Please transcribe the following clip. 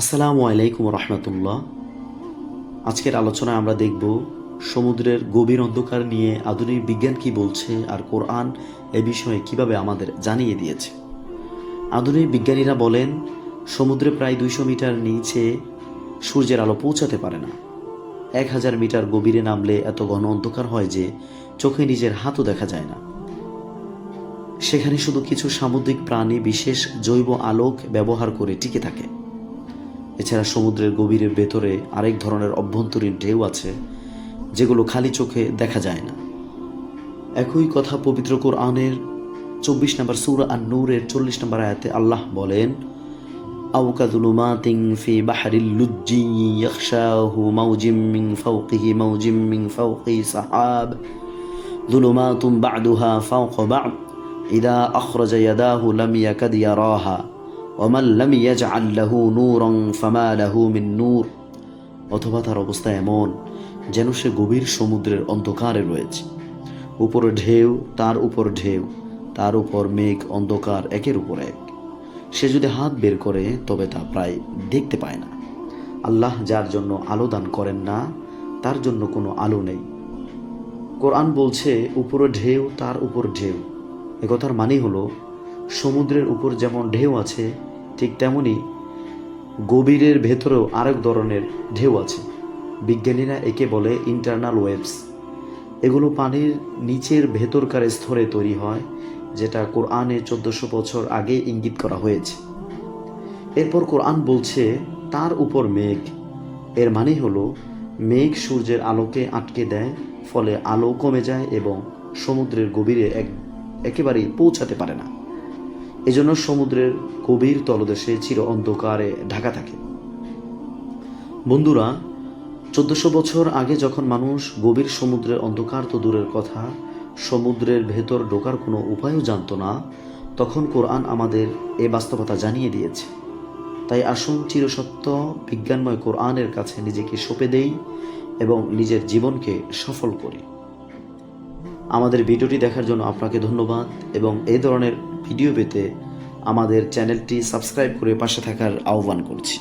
আসসালামু আলাইকুম রহমতুল্লাহ। আজকের আলোচনায় আমরা দেখব সমুদ্রের গভীর অন্ধকার নিয়ে আধুনিক বিজ্ঞান কি বলছে আর কোরআন এ বিষয়ে কীভাবে আমাদের জানিয়ে দিয়েছে। আধুনিক বিজ্ঞানীরা বলেন, সমুদ্রে প্রায় দুইশো মিটার নিচে সূর্যের আলো পৌঁছাতে পারে না। এক হাজার মিটার গভীরে নামলে এত ঘন অন্ধকার হয় যে চোখে নিজের হাতও দেখা যায় না। সেখানে শুধু কিছু সামুদ্রিক প্রাণী বিশেষ জৈব আলোক ব্যবহার করে টিকে থাকে। এছাড়া সমুদ্রের গভীরের ভেতরে আরেক ধরনের অভ্যন্তরীণ ঢেউ আছে, যেগুলো খালি চোখে দেখা যায় না। একই কথা পবিত্র কোরআনের চব্বিশ নম্বর সুর আর নূরের চল্লিশ নম্বর আয়াতে আল্লাহ বলেন আউকাদুলুমাতিং লুজ্জি সাহাব বা'দুহা ইদা ওমাল লাম ইয়াজ আল্লাহু নূরং ফামা লাহু মিন নূর অথবা তার অবস্থা এমন যেন সে গভীর সমুদ্রের অন্ধকারে রয়েছে। উপর ঢেউ, তার উপর ঢেউ, তার উপর মেঘ, অন্ধকার একের উপর এক। সে যদি হাত বের করে, তবে তা প্রায় দেখতে পায় না। আল্লাহ যার জন্য আলো দান করেন না, তার জন্য কোনো আলো নেই। কোরআন বলছে, উপরে ঢেউ, তার উপর ঢেউ। একথার মানে হলো সমুদ্রের উপর যেমন ঢেউ আছে, ঠিক তেমনি গভীরের ভেতরেও আরেক ধরনের ঢেউ আছে। বিজ্ঞানীরা একে বলে ইন্টারনাল ওয়েভস এগুলো পানির নিচের ভেতরকার স্তরে তৈরি হয়, যেটা কোরআনে চোদ্দশো বছর আগে ইঙ্গিত করা হয়েছে। এরপর কোরআন বলছে, তার উপর মেঘ। এর মানে হলো, মেঘ সূর্যের আলোকে আটকে দেয়, ফলে আলো কমে যায় এবং সমুদ্রের গভীরে এক একেবারেই পৌঁছাতে পারে না। এজন্য সমুদ্রের গভীর তলদেশে চির অন্ধকারে ঢাকা থাকে। বন্ধুরা, চোদ্দশো বছর আগে যখন মানুষ গভীর সমুদ্রের অন্ধকার তো দূরের কথা, সমুদ্রের ভেতর ঢোকার কোনো উপায়ও জানতো না, তখন কোরআন আমাদের এ বাস্তবতা জানিয়ে দিয়েছে। তাই আসুন চিরসত্য বিজ্ঞানময় কোরআনের কাছে নিজেকে সঁপে দেই এবং নিজের জীবনকে সফল করি। আমাদের ভিডিওটি দেখার জন্য আপনাকে ধন্যবাদ এবং এই ধরনের ভিডিও পেতে আমাদের চ্যানেলটি সাবস্ক্রাইব করে পাশে থাকার আহ্বান করছি।